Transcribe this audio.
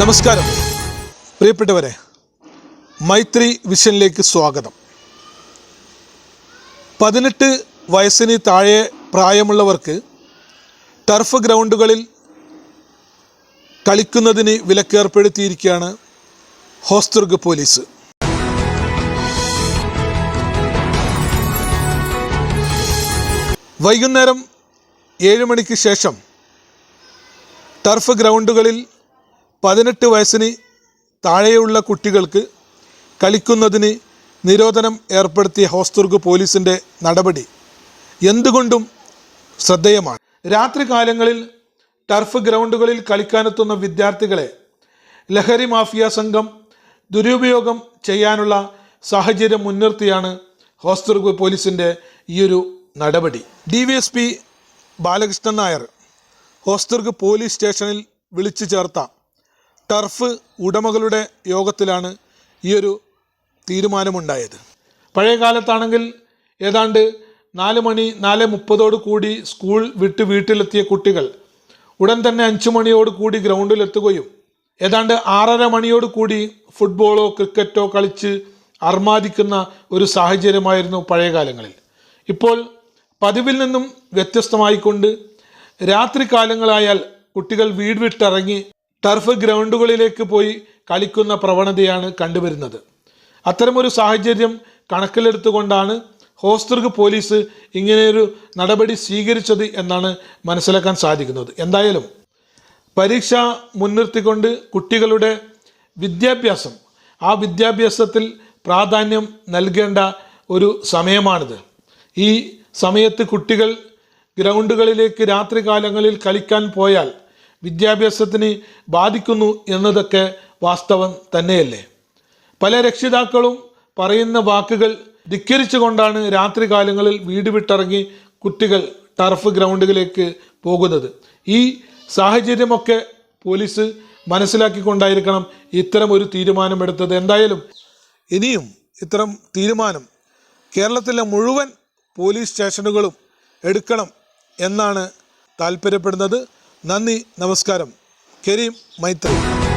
നമസ്കാരം. പ്രിയപ്പെട്ടവരെ മൈത്രി വിഷനിലേക്ക് സ്വാഗതം. പതിനെട്ട് വയസ്സിന് താഴെ പ്രായമുള്ളവർക്ക് ടർഫ് ഗ്രൗണ്ടുകളിൽ കളിക്കുന്നതിന് വിലക്കേർപ്പെടുത്തിയിരിക്കുകയാണ് ഹോസ്ദുർഗ് പോലീസ്. വൈകുന്നേരം ഏഴ് മണിക്ക് ശേഷം ടർഫ് ഗ്രൗണ്ടുകളിൽ പതിനെട്ട് വയസ്സിന് താഴെയുള്ള കുട്ടികൾക്ക് കളിക്കുന്നതിന് നിരോധനം ഏർപ്പെടുത്തിയ ഹോസ്ദുർഗ് പോലീസിന്റെ നടപടി എന്തുകൊണ്ടും ശ്രദ്ധേയമാണ്. രാത്രികാലങ്ങളിൽ ടർഫ് ഗ്രൗണ്ടുകളിൽ കളിക്കാനെത്തുന്ന വിദ്യാർത്ഥികളെ ലഹരി മാഫിയ സംഘം ദുരുപയോഗം ചെയ്യാനുള്ള സാഹചര്യം മുൻനിർത്തിയാണ് ഹോസ്ദുർഗ് പോലീസിന്റെ ഈയൊരു നടപടി. D V S P Balakrishnan Nair Hosdurg police സ്റ്റേഷനിൽ വിളിച്ചു ചേർത്ത ടർഫ് ഉടമകളുടെ യോഗത്തിലാണ് ഈ ഒരു തീരുമാനമുണ്ടായത്. പഴയ കാലത്താണെങ്കിൽ ഏതാണ്ട് നാല് മണി നാല് മുപ്പതോട് കൂടി സ്കൂൾ വിട്ട് വീട്ടിലെത്തിയ കുട്ടികൾ ഉടൻ തന്നെ അഞ്ചു മണിയോട് കൂടി ഗ്രൗണ്ടിലെത്തുകയും ഏതാണ്ട് ആറര മണിയോട് കൂടി ഫുട്ബോളോ ക്രിക്കറ്റോ കളിച്ച് അർമാദിക്കുന്ന ഒരു സാഹചര്യമായിരുന്നു പഴയ കാലങ്ങളിൽ. ഇപ്പോൾ പതിവിൽ നിന്നും വ്യത്യസ്തമായിക്കൊണ്ട് രാത്രി കാലങ്ങളായാൽ കുട്ടികൾ വീട് വിട്ടിറങ്ങി ടർഫ് ഗ്രൗണ്ടുകളിലേക്ക് പോയി കളിക്കുന്ന പ്രവണതയാണ് കണ്ടുവരുന്നത്. അത്തരമൊരു സാഹചര്യം കണക്കിലെടുത്തുകൊണ്ടാണ് ഹോസ്ദുർഗ് പോലീസ് ഇങ്ങനെയൊരു നടപടി സ്വീകരിച്ചത് എന്നാണ് മനസ്സിലാക്കാൻ സാധിക്കുന്നത്. എന്തായാലും പരീക്ഷ മുൻനിർത്തിക്കൊണ്ട് കുട്ടികളുടെ വിദ്യാഭ്യാസം ആ വിദ്യാഭ്യാസത്തിൽ പ്രാധാന്യം നൽകേണ്ട ഒരു സമയമാണിത്. ഈ സമയത്ത് കുട്ടികൾ ഗ്രൗണ്ടുകളിലേക്ക് രാത്രികാലങ്ങളിൽ കളിക്കാൻ പോയാൽ വിദ്യാഭ്യാസത്തിന് ബാധിക്കുന്നു എന്നതൊക്കെ വാസ്തവം തന്നെയല്ലേ? പല രക്ഷിതാക്കളും പറയുന്ന വാക്കുകൾ ധിക്കരിച്ചുകൊണ്ടാണ് രാത്രികാലങ്ങളിൽ വീട് വിട്ടിറങ്ങി കുട്ടികൾ ടർഫ് ഗ്രൗണ്ടുകളിലേക്ക് പോകുന്നത്. ഈ സാഹചര്യമൊക്കെ പോലീസ് മനസ്സിലാക്കിക്കൊണ്ടായിരിക്കണം ഇത്തരം ഒരു തീരുമാനമെടുത്തത്. എന്തായാലും ഇനിയും ഇത്തരം തീരുമാനം കേരളത്തിലെ മുഴുവൻ പോലീസ് സ്റ്റേഷനുകളും എടുക്കണം എന്നാണ് താല്പര്യപ്പെടുന്നത്. നന്ദി നമസ്കാരം. കരീം മൈത്രി.